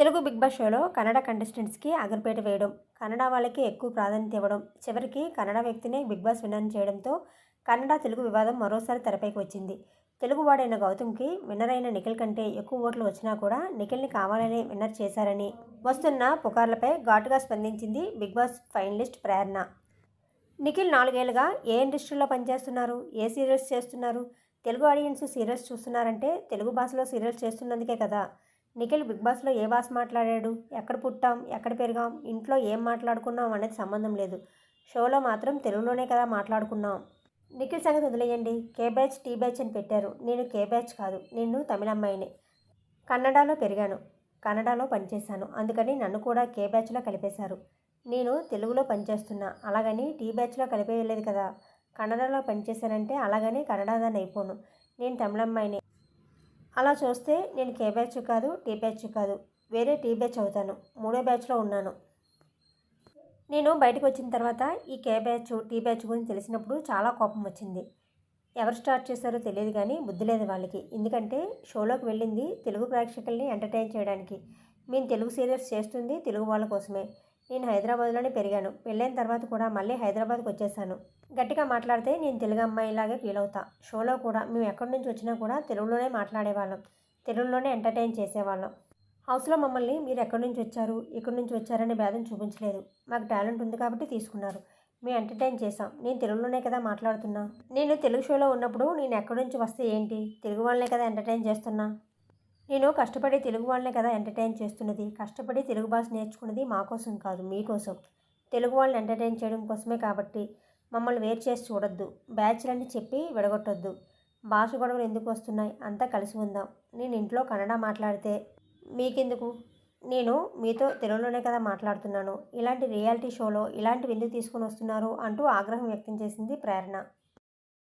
Telugu big boss షోలో కన్నడ కంటెస్టెంట్స్కి అగరపేట వేయడం కన్నడ వాళ్ళకి ఎక్కువ ప్రాధాన్యత ఇవ్వడం చివరికి కన్నడ వ్యక్తినే బిగ్ బాస్ విన్నర్ చేయడంతో కన్నడ తెలుగు వివాదం మరోసారి తెరపైకి వచ్చింది. తెలుగు వాడైన గౌతమ్కి విన్నర్ అయిన నిఖిల్ కంటే ఎక్కువ ఓట్లు వచ్చినా కూడా నిఖిల్ని కావాలనే విన్నర్ చేశారని వస్తున్న పుకార్లపై ఘాటుగా స్పందించింది Bigg Boss finalist Prerana. Nikhil నాలుగేళ్ళుగా ఏ ఇండస్ట్రీలో పనిచేస్తున్నారు? ఏ సీరియల్స్ చేస్తున్నారు? తెలుగు ఆడియన్స్ సీరియల్స్ చూస్తున్నారంటే తెలుగు భాషలో సీరియల్స్ చేస్తున్నందుకే కదా. నిఖిల్ బిగ్ బాస్లో ఏ బాస్ మాట్లాడాడు? ఎక్కడ పుట్టాం? ఎక్కడ పెరిగాం? ఇంట్లో ఏం మాట్లాడుకున్నాం అనేది సంబంధం లేదు. షోలో మాత్రం తెలుగులోనే కదా మాట్లాడుకున్నాం. నిఖిల్ సంగతి వదిలేయండి. కే బ్యాచ్ టీ బ్యాచ్ అని పెట్టారు. నేను కే బ్యాచ్ కాదు. నేను తమిళ అమ్మాయిని. కన్నడలో పెరిగాను. కన్నడలో పనిచేశాను. అందుకని నన్ను కూడా కే బ్యాచ్లో కలిపేశారు. నేను తెలుగులో పనిచేస్తున్నా. అలాగని టీ బ్యాచ్లో కలిపేయలేదు కదా. కన్నడలో పనిచేశానంటే అలాగని కన్నడదాన్ని అయిపోను. నేను తమిళ అమ్మాయిని. అలా చూస్తే నేను కే బ్యాచ్ కాదు టీ బ్యాచ్ కాదు. వేరే టీ బ్యాచ్ అవుతాను. మూడో బ్యాచ్లో ఉన్నాను. నేను బయటకు వచ్చిన తర్వాత ఈ కే బ్యాచ్ టీ బ్యాచ్ గురించి తెలిసినప్పుడు చాలా కోపం వచ్చింది. ఎవరు స్టార్ట్ చేశారో తెలియదు కానీ బుద్ధి లేదు వాళ్ళకి. ఎందుకంటే షోలోకి వెళ్ళింది తెలుగు ప్రేక్షకుల్ని ఎంటర్టైన్ చేయడానికి. మేము తెలుగు సీరియల్స్ చేస్తుంది తెలుగు వాళ్ళ కోసమే. నేను హైదరాబాద్లోనే పెరిగాను. పెళ్ళైన తర్వాత కూడా మళ్ళీ హైదరాబాద్కి వచ్చేసాను. గట్టిగా మాట్లాడితే నేను తెలుగు అమ్మాయిలాగే ఫీల్ అవుతా. షోలో కూడా మేము ఎక్కడి నుంచి వచ్చినా కూడా తెలుగులోనే మాట్లాడేవాళ్ళం. తెలుగులోనే ఎంటర్టైన్ చేసేవాళ్ళం. హౌస్లో మమ్మల్ని మీరు ఎక్కడి నుంచి వచ్చారు? ఎక్కడి నుంచి వచ్చారనే భేదం చూపించలేదు. మాకు టాలెంట్ ఉంది కాబట్టి తీసుకున్నారు. మేము ఎంటర్టైన్ చేసాం నేను తెలుగులోనే కదా మాట్లాడుతున్నా? నేను తెలుగు షోలో ఉన్నప్పుడు నేను ఎక్కడి నుంచి వస్తే ఏంటి? తెలుగు వాళ్ళనే కదా ఎంటర్టైన్ చేస్తున్నా? నేను కష్టపడి తెలుగు వాళ్ళనే కదా ఎంటర్టైన్ చేస్తున్నది. కష్టపడి తెలుగు భాష నేర్చుకున్నది మా కోసం కాదు మీకోసం తెలుగు వాళ్ళని ఎంటర్టైన్ చేయడం కోసమే కాబట్టి మమ్మల్ని వేరు చేసి చూడొద్దు. బ్యాచ్లని చెప్పి విడగొట్టొద్దు. భాష గొడవలు ఎందుకు వస్తున్నాయి? అంతా కలిసి ఉందాం. నేను ఇంట్లో కన్నడ మాట్లాడితే మీకెందుకు? నేను మీతో తెలుగులోనే కదా మాట్లాడుతున్నాను. ఇలాంటి రియాలిటీ షోలో ఇలాంటివి ఎందుకు తీసుకొని వస్తున్నారు అంటూ ఆగ్రహం వ్యక్తం చేసింది ప్రేరణ.